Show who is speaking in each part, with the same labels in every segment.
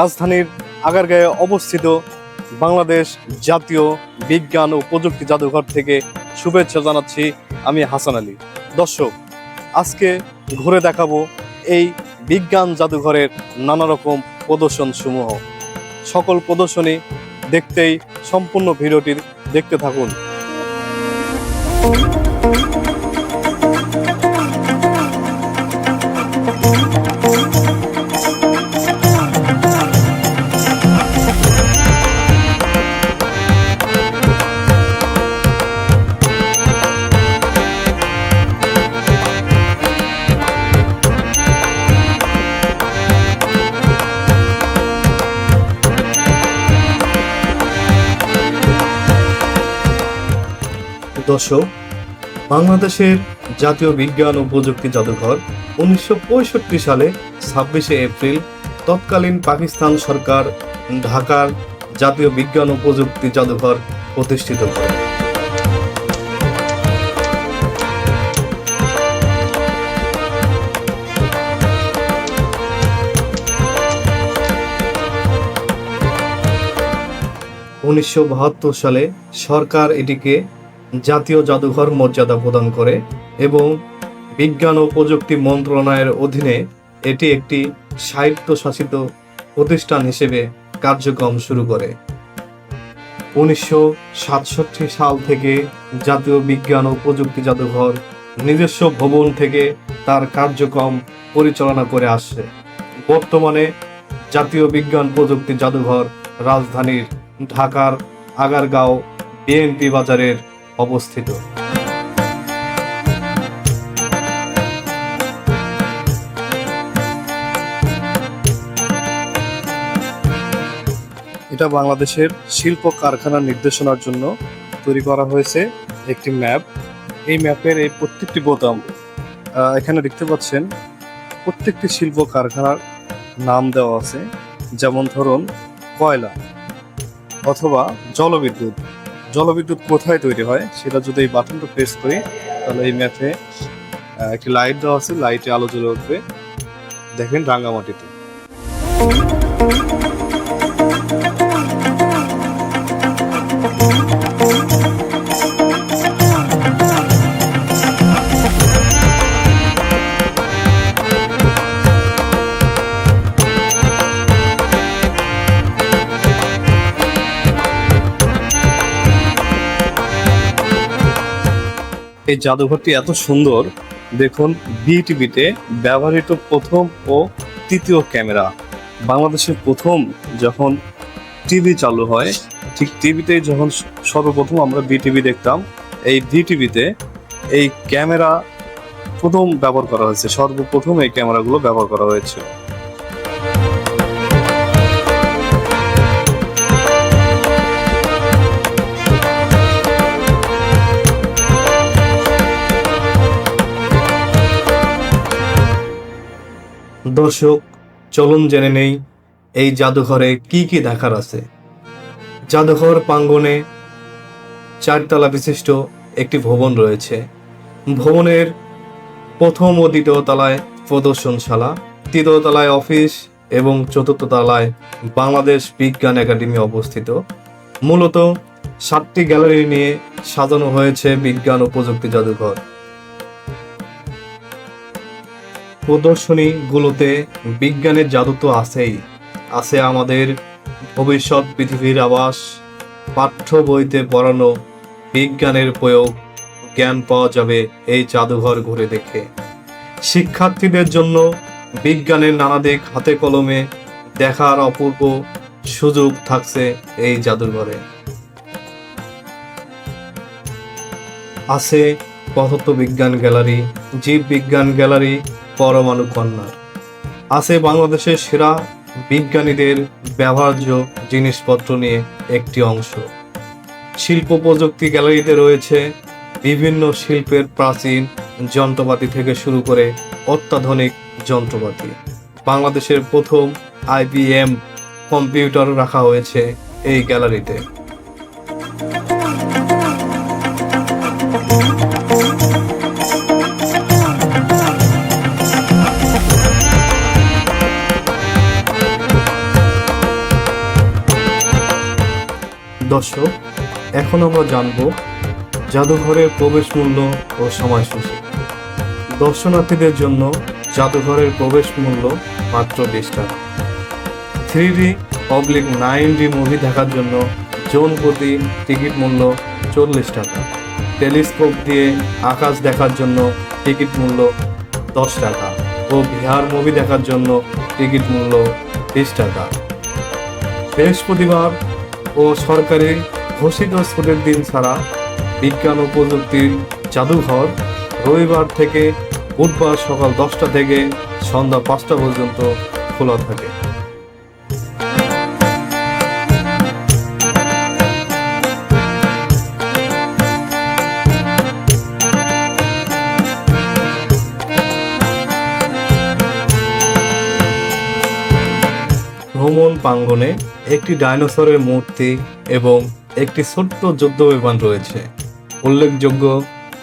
Speaker 1: রাজধানীর আগারগাঁয়ে অবস্থিত বাংলাদেশ জাতীয় বিজ্ঞান ও প্রযুক্তি জাদুঘর থেকে শুভেচ্ছা জানাচ্ছি আমি হাসান আলী দর্শক আজকে ঘুরে দেখাবো এই বিজ্ঞান জাদুঘরের নানা রকম প্রদর্শন সমূহ সকল প্রদর্শনী দেখতেই সম্পূর্ণ ভিডিওটি দেখতে থাকুন দশক বাংলাদেশের জাতীয় বিজ্ঞান ও প্রযুক্তি জাদুঘর উনিশশো সালে ছাব্বিশে এপ্রিল তৎকালীন পাকিস্তান সরকার ঢাকার জাতীয় বিজ্ঞান ও প্রযুক্তি জাদুঘর প্রতিষ্ঠিত করে উনিশশো সালে সরকার এটিকে জাতীয় জাদুঘর মর্যাদা প্রদান করে এবং বিজ্ঞান ও প্রযুক্তি মন্ত্রণালয়ের অধীনে এটি একটি স্বায়ত্তশাসিত প্রতিষ্ঠান হিসেবে কার্যক্রম শুরু করে উনিশশো সাল থেকে জাতীয় বিজ্ঞান ও প্রযুক্তি জাদুঘর নিজস্ব ভবন থেকে তার কার্যক্রম পরিচালনা করে আসছে বর্তমানে জাতীয় বিজ্ঞান প্রযুক্তি জাদুঘর রাজধানীর ঢাকার আগারগাঁও বিএনপি বাজারের অবস্থিত এটা বাংলাদেশের শিল্প কারখানা নির্দেশনার জন্য তৈরি করা হয়েছে একটি ম্যাপ এই ম্যাপের এই প্রত্যেকটি বোতাম এখানে দেখতে পাচ্ছেন প্রত্যেকটি শিল্প কারখানার নাম দেওয়া আছে যেমন ধরুন কয়লা অথবা জলবিদ্যুৎ জলবিদ্যুৎ কোথায় তৈরি হয় সেটা যদি এই বাটনটা প্রেস করি তাহলে এই ম্যাপে একটি লাইট দেওয়া আছে লাইটে আলো জ্বলে উঠবে দেখেন রাঙামাটিতে এই জাদুঘরটি এত সুন্দর দেখুন বিটিভিতে ব্যবহৃত প্রথম ও তৃতীয় ক্যামেরা বাংলাদেশের প্রথম যখন টিভি চালু হয় ঠিক টিভিতে যখন সর্বপ্রথম আমরা বিটিভি দেখতাম এই বিটিভিতে এই ক্যামেরা প্রথম ব্যবহার করা হয়েছে সর্বপ্রথম এই ক্যামেরাগুলো ব্যবহার করা হয়েছে দর্শক চলন জেনে নেই এই জাদুঘরে কি কি দেখার আছে জাদুঘর প্রাঙ্গণে চারতলা বিশিষ্ট একটি ভবন রয়েছে ভবনের প্রথম ও দ্বিতীয় তলায় প্রদর্শনশালা তৃতীয় তলায় অফিস এবং চতুর্থ তলায় বাংলাদেশ বিজ্ঞান একাডেমি অবস্থিত মূলত সাতটি গ্যালারি নিয়ে সাজানো হয়েছে বিজ্ঞান ও প্রযুক্তি জাদুঘর প্রদর্শনীগুলোতে বিজ্ঞানের জাদু তো আছেই আছে আমাদের ভবিষ্যৎ পৃথিবীর আবাস পাঠ্য বইতে পড়ানো বিজ্ঞানের প্রয়োগ জ্ঞান পাওয়া যাবে এই জাদুঘর ঘুরে দেখে শিক্ষার্থীদের জন্য বিজ্ঞানের নানা দিক হাতে কলমে দেখার অপূর্ব সুযোগ থাকছে এই জাদুঘরে আছে পদার্থ বিজ্ঞান গ্যালারি জীব বিজ্ঞান গ্যালারি পরমাণু কন্যা আছে বাংলাদেশের সেরা বিজ্ঞানীদের ব্যবহার্য জিনিসপত্র নিয়ে একটি অংশ শিল্প প্রযুক্তি গ্যালারিতে রয়েছে বিভিন্ন শিল্পের প্রাচীন যন্ত্রপাতি থেকে শুরু করে অত্যাধুনিক যন্ত্রপাতি বাংলাদেশের প্রথম আইবিএম কম্পিউটার রাখা হয়েছে এই গ্যালারিতে দর্শক এখন আমরা জানব জাদুঘরের প্রবেশ মূল্য ও সময়সূচি দর্শনার্থীদের জন্য জাদুঘরের প্রবেশ মূল্য মাত্র বিশ টাকা three D public nine D movie দেখার জন্য জোন প্রতি টিকিট মূল্য চল্লিশ টাকা টেলিস্কোপ দিয়ে আকাশ দেখার জন্য টিকিট মূল্য দশ টাকা ও বিহার মুভি দেখার জন্য টিকিট মূল্য বিশ টাকা বৃহস্পতিবার ও সরকারের ঘোষিত স্কুলের দিন ছাড়া বিজ্ঞান ও প্রযুক্তির জাদুঘর রবিবার থেকে বুধবার সকাল দশটা থেকে সন্ধ্যা পাঁচটা পর্যন্ত খোলা থাকে ভ্রমণ প্রাঙ্গণে একটি ডাইনোসরের মূর্তি এবং একটি ছোট্ট যুদ্ধ বিমান রয়েছে উল্লেখযোগ্য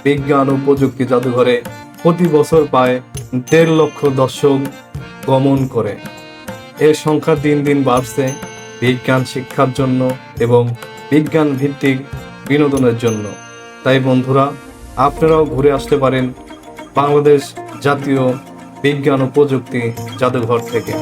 Speaker 1: বিজ্ঞান ও প্রযুক্তি জাদুঘরে প্রতি বছর প্রায় দেড় লক্ষ দর্শক গমন করে এর সংখ্যা দিন দিন বাড়ছে বিজ্ঞান শিক্ষার জন্য এবং বিজ্ঞান ভিত্তিক বিনোদনের জন্য তাই বন্ধুরা আপনারাও ঘুরে আসতে পারেন বাংলাদেশ জাতীয় বিজ্ঞান ও প্রযুক্তি জাদুঘর থেকে